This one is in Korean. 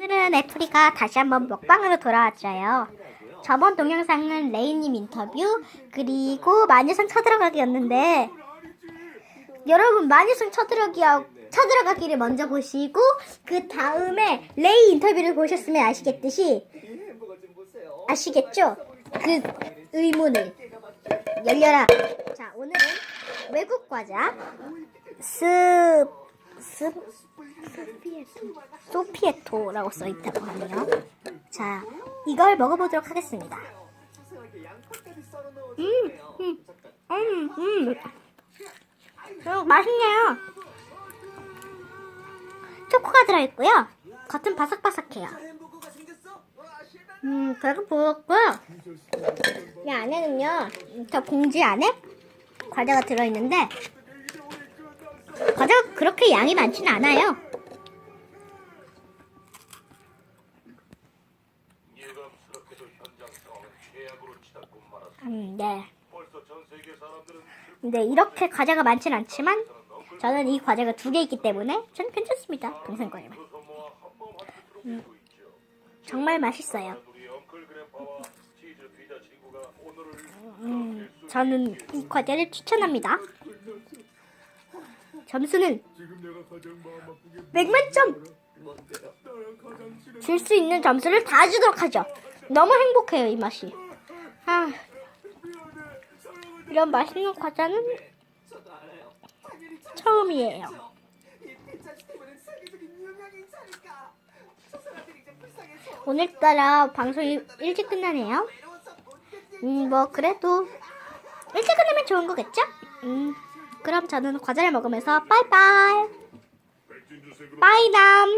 오늘은 애플이가 다시 한번 먹방으로 돌아왔어요. 저번 동영상은 레이님 인터뷰 그리고 마녀성 쳐들어가기였는데 여러분 마녀성 쳐들어기 쳐들어가기를 먼저 보시고 그 다음에 레이 인터뷰를 보셨으면 아시겠듯이 아시겠죠? 그 의문을 열려라. 자 오늘은 외국 과자 스 소피에토라고 써있다고 하네요. 자, 이걸 먹어보도록 하겠습니다. 음, 음, 음, 음. 음, 맛있네요. 초코가 들어있고요. 겉은 바삭바삭해요. 음, 그리고 보였고요. 이 안에는요, 저 봉지 안에 과자가 들어있는데, 과자가 그렇게 양이 많지는 않아요. 음, 네. 근데 이렇게 과자가 많진 않지만 저는 이 과자가 두 개 있기 때문에 저는 괜찮습니다. 동생 거에만. 밀고 있죠. 정말 맛있어요. 음, 저는 이 과자를 추천합니다. 점수는 100만점! 줄 수 있는 점수를 다 주도록 하죠. 너무 행복해요, 이 맛이. 아, 이런 맛있는 과자는 처음이에요. 오늘따라 방송이 일찍 끝나네요. 음, 뭐, 그래도 일찍 끝나면 좋은 거겠죠? 음, 그럼 저는 과자를 먹으면서 빠이빠이. 빠이남.